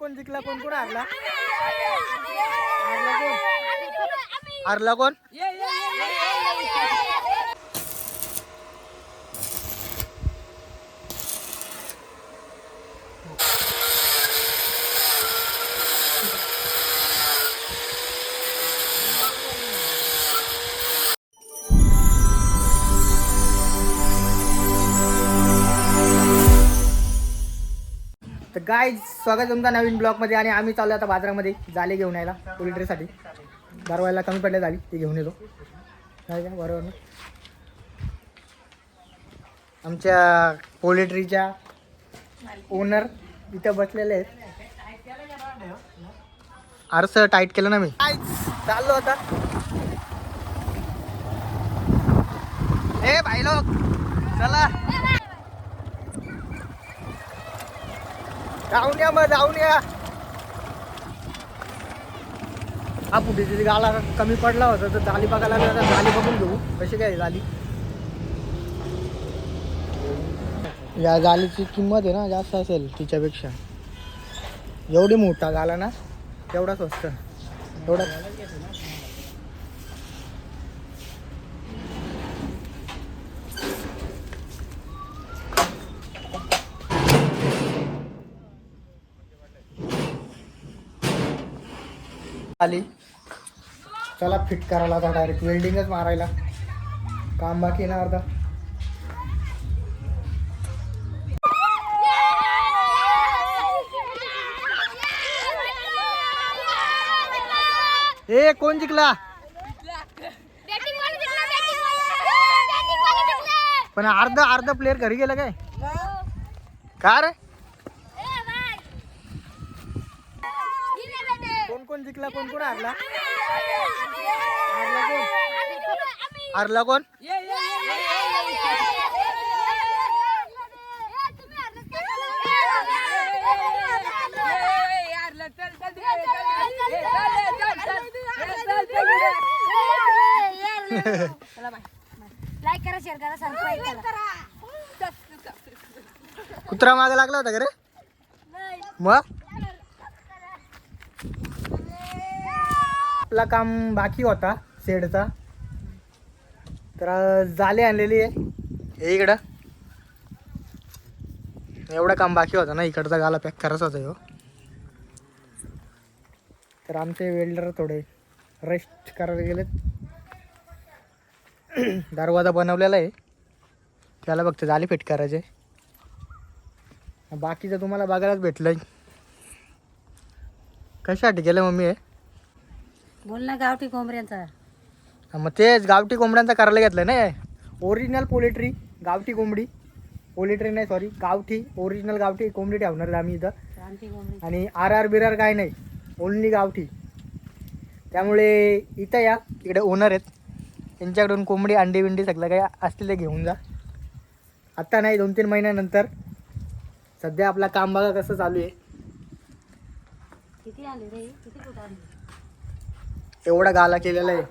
कोण जिंकला कोण कोण हारला? हारला कोण? हारला कोण? तर गाय स्वागत तुमचा नवीन ब्लॉकमध्ये आणि आम्ही चाललो आता बाजारामध्ये जाले घेऊन यायला पोल्ट्रीसाठी दारवायला कमी पडले झाली ती घेऊन येतो. नाही का? बरोबर ना? आमच्या पोल्ट्रीच्या ओनर इथं बसलेले आहेत. आरस टाईट केलं ना मी. चाललो आता. ए भाई लोक चला जाऊन या मग जाऊन या. हा पुढे गाला कमी पडला होता तर जाली बघायला लागला जाली बघून घेऊ. कशी काय जाली? या जालीची किंमत आहे ना जास्त असेल तिच्यापेक्षा. एवढी मोठा गाला ना तेवढा स्वस्त. एवढा आली. चला फिट करायला आता डायरेक्ट वेल्डिंगच मारायला. काम बाकी ना अर्धा. ए कोण जिंकला? पण अर्ध अर्ध प्लेअर घरी गेला काय? का रे? कोण जिंकला कोण कोण हारला? हारला कोण? हारला कोण? लाईक करा शेअर करा सबस्क्राईब करा कुत्रा मागे लागला होता का रे? मग? आपला काम बाकी होता शेडचा. तर जाले आणलेली आहे. हे इकडं. एवढं काम बाकी होतं ना इकडचा गाला पॅक करायचा होता ह्यो. तर आमचे वेल्डर थोडे रेस्ट करायला गेलेत. दरवाजा बनवलेला आहे. त्याला फक्त जाली फिट करायचे. बाकीचं तुम्हाला बघायलाच भेटलंय. कशासाठी केलं मम्मी हे? बोल ना गावठी कोंबड्यांचा हा, मग तेच गावठी कोंबड्यांचा करायला घेतलं ना. ओरिजिनल पोलेट्री गावठी कोंबडी. पोलेट्री नाही सॉरी गावठी ओरिजिनल गावठी कोंबडी ठेवणार आहे आम्ही इथं. क्रांती कोंबडी. आणि आर आर बिरार काय नाही ओनली गावठी. त्यामुळे इथं या इकडे ओनर आहेत. त्यांच्याकडून कोंबडी अंडी बिंडी सगळं काही असतील ते घेऊन जा. आत्ता नाही दोन तीन महिन्यानंतर. सध्या आपला काम बघा कसं चालू आहे. किती आले रे? किती आले? एवढा गाला केलेला आहे.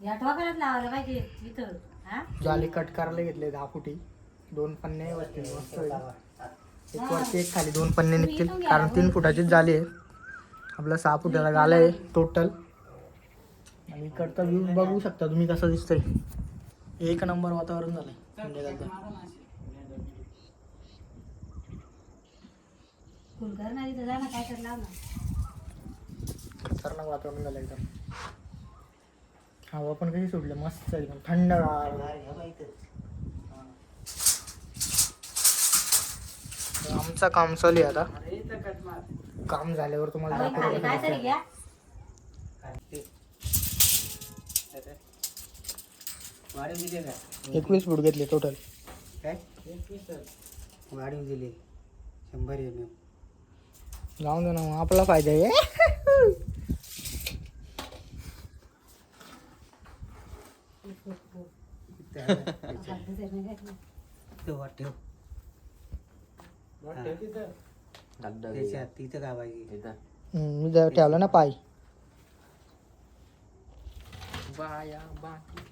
या टोकालाच लावायला पाहिजे इथं हा? जाली कट करायला घेतले दहा फुटी. दोन पन्ने बसतील मस्त होईल. एक वरती एक खाली. दोन पन्ने निघतील. कारण तीन फुटाचीच जाली आहे. आपला सहा फुटाला गाला आहे टोटल आणि इकडचा व्ह्यू बघू शकता. तुम्ही कसं दिसतंय. एक नंबर वातावरण झालंय. संध्याकाळचं फुल काय तर खतरनाक वातावरण झालं एकदम. हवा पण कशी सोडलं मस्त एकदम. थंड आमचं काम चालू आहे आता. काम झाल्यावर तुम्हाला अरे काय कसं तरी दिसतंय. घ्या. वाढीव दिले का? एकवीस फूट घेतले टोटल काय? वाढीव दिले. शंभर एम एम जाऊन दे ना मग आपला फायदा आहे. त्याच्यात तिथं काय पाहिजे हम्म, मी जर ठेवलं ना पाय. बाया बाकी.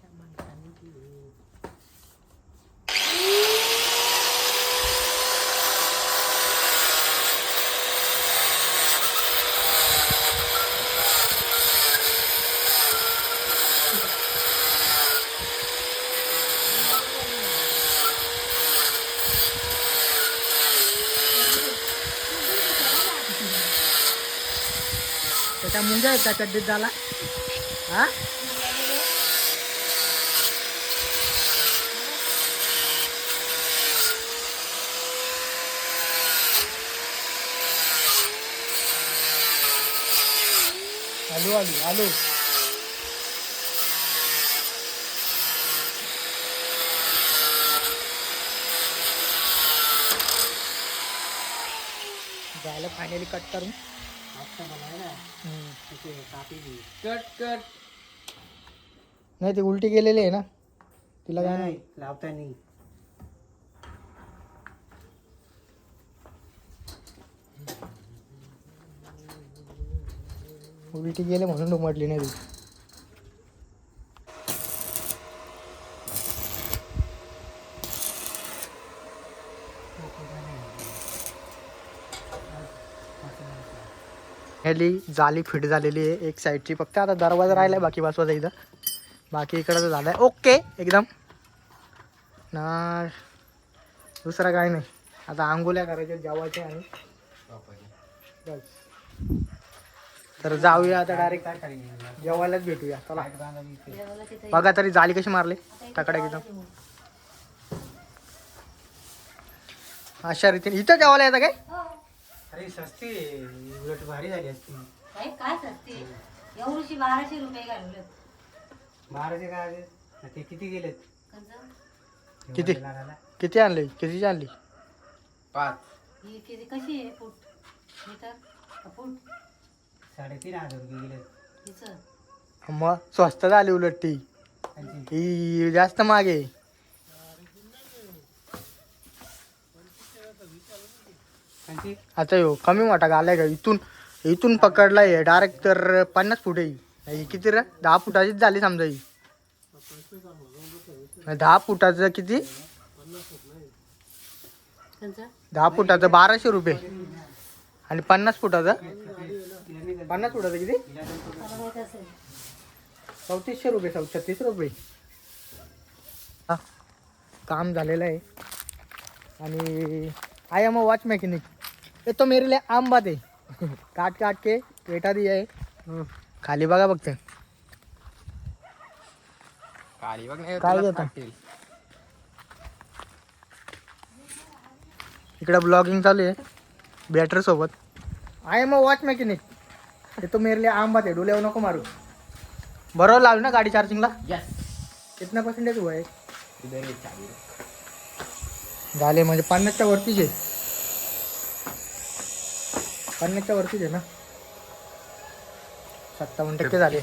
आहेत त्या चड्डीत झाला हा? आलू आलू आलू. झालं फायनली कट करून. Cut cut. नाही ती उलटी गेलेली आहे ना? तिला काय नाही नाही. लावता नाही उलटी गेले म्हणून उमटली नाही ती. फायनली जाली फिट झालेली आहे एक साईडची फक्त आता दरवाजा राहिलाय बाकी बसवायचा इथं. बाकी इकडं झालाय. ओके एकदम. ना दुसरा काय नाही. आता आंघोल्या करायच्या जेवायच्या आणि बस. तर जाऊया आता डायरेक्ट जेवायलाच भेटूया. चला. बघा तरी जाली कशी मारली. तकडे एकदम. अशा रीतीने. इथं जेवायला येतं काय? हो. अरे सस्ती. उलट भारी झाली असती. काय काय सस्ते एवढीशी बाराशे रुपये घालवले. बाराशे काय? ते किती गेलेत? किती? लागायला? किती आणली? कितीची आणली? ही किती कशी आहे फूट? मीटर? का फूट? साडेतीन हजार रुपये गेलेत. हिचं? मग स्वस्त झाली उलट ती? ही जास्त मागे. आता यो कमी मोठा गालाय का? इथून इथून पकडलाय डायरेक्ट तर पन्नास फूट आहे. किती रे? दहा फुटाचीच झाली समजा ही. दहा फुटाचं किती? दहा फुटाचं बाराशे रुपये. आणि पन्नास फुटाचं? पन्नास फुटाचं किती? चौतीसशे रुपये चौ छत्तीस रुपये. हा काम झालेलं आहे. आणि I am a watch mechanic ये तो मेरे लिए आम बात है। काट काट के पेटा दिया है। खाली बघा बघते काय इकडे ब्लॉगिंग चालू आहे बॅटर सोबत। I am a watch mechanic ये तो मेरे लिए आम बात है। डोल्यावर नको मारू। बरोबर लावली ना गाडी चार्जिंगला कितना पर्सेंटेज हुआ है? झाले म्हणजे पन्नासच्या वरतीच आहे पन्नासच्या वरतीच आहे ना. सत्तावन्न टक्के झाले.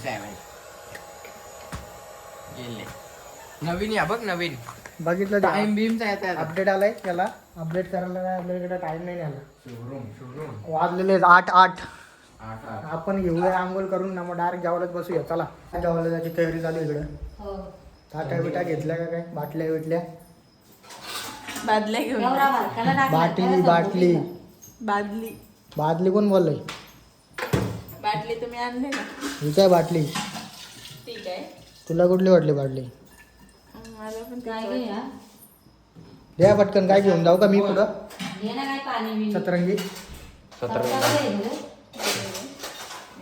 नवीन या बघ नवीन. बघितलं टाइम बीमचा येत अपडेट आलाय त्याला. अपडेट करायला काय आपल्याकडे टाइम नाही आला. शोरूम शोरूम वाजलेले आहेत आठ आठ. आपण घेऊया आंघोळ करून ना मग डायरेक्ट जेवायलाच बसूया. चला. जेवायला जायची तयारी चालू आहे इकडं. हो. ताट्या बिटा घेतल्या का काय? बाटल्या बिटल्या. बादल्या घेऊन. बाटली बाटली. बादली. बादली कोण बोललंय? बाटली तुम्ही आणले का ही काय बाटली ठीक आहे. तुला कुठली वाटली बाटली मला पण काय घे हा? द्या पटकन काय घेऊन जाऊ का मी पुढं? घे ना काय पाणी बिणी. सतरंगी. ना.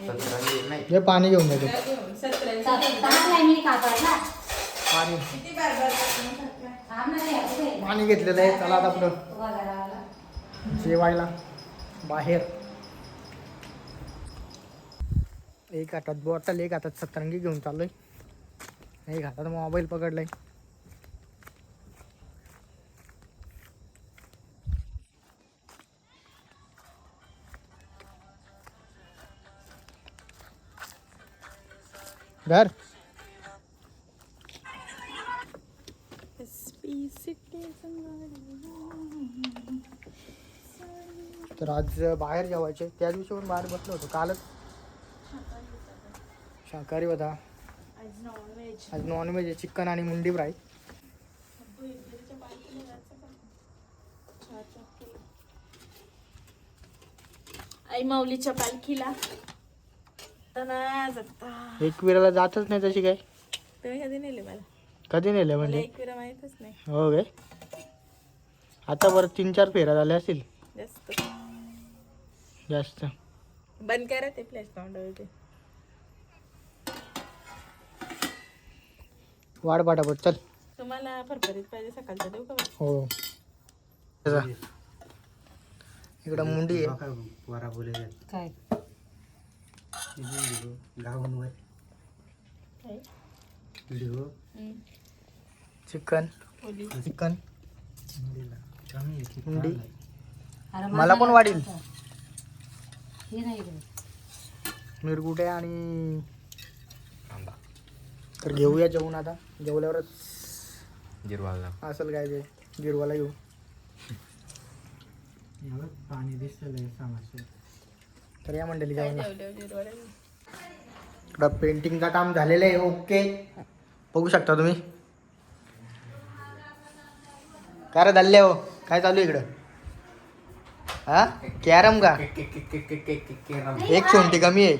सतरंगी नाही. जे पाणी घेऊन जातो सतरा मी कापायला. पाणी. किती? थांब ना असं आहे. पाणी घेतलेलं आहे चला आता पुढं. उभा. जेवायला. बाहेर. एक हातात बॉटल एक हातात सतरंगी घेऊन चाललोय. एक हातात मोबाईल पकडलाय. घर तर आज बाहेर जेवायचे. त्या दिवशी पण बाहेर बसलो होतो. कालच. शाकाहारी होता. आज नॉनव्हेज आहे चिकन आणि मुंडी फ्राय आई माऊलीच्या पालखीला. तर ना जगता एक विराला जातच नाही तशी काय? तुम्ही कधी नेले मला? कधी नेलं म्हणजे? माहीतच नाही. हो काय? आता बरं तीन चार फेऱ्या झाल्या असतील. जास्त. जास्त. बंद करा ते फ्लॅश पाऊंड ते वाढ पाठापट चल. तुम्हाला फरफरीत पाहिजे सकाळचं देऊ का मग? हो. जा. इकडं मुंडी आहे. वरा बोले काय? गावून वर. काय? Video hmm. चिकन. चिकन. कमी आहे, किती मुंडी. अरे मला पण वाढील. हे नाही रे. मिरगुटे आणि तर घेऊया जेवण आता. जेवल्यावरच जिरवाला असेल काय ते? गिरवाला येऊ हे पाणी दिसतं समजतं तर या मंडळी काय जेवण? इकडं पेंटिंगचं काम झालेलं आहे. ओके बघू शकता तुम्ही. काय रे दल्ले हो? काय चालू आहे इकडं? हा? कॅरम का? एक छोटी कमी आहे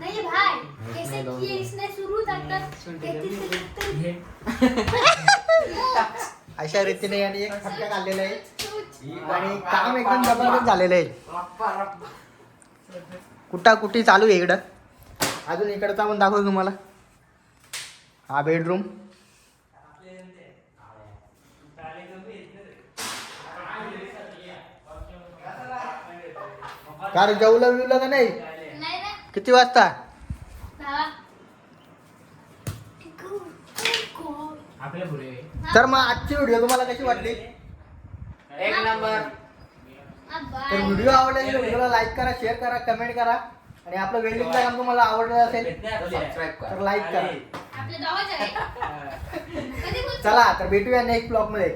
नाही भाई. कैसे किए इसने शुरू तक अशा रीतीने यांनी एक फटका काढलेला आहे. आणि काम एकदम जबरदस्त झालेलं आहे. कुठा कुठी चालू आहे इकडं. अजून इकडचा पण दाखवतो तुम्हाला? हा बेडरूम का रे जेवलं बिवलं का नाही? नाही ना. किती वाजता? भावा आपल्या पुढे. तर मग आजची व्हिडिओ तुम्हाला कशी वाटली? एक नंबर. तर व्हिडिओ आवडला तर व्हिडिओला लाईक करा शेअर करा कमेंट करा. आणि आपलं वेल्डिंगचं काम तुम्हाला आवडलं असेल सबस्क्राईब तर करा लाईक करा. आपल्या दोघांच्या रे. कधी बोलतो? चला तर भेटूया नेक्स्ट ब्लॉगमध्ये.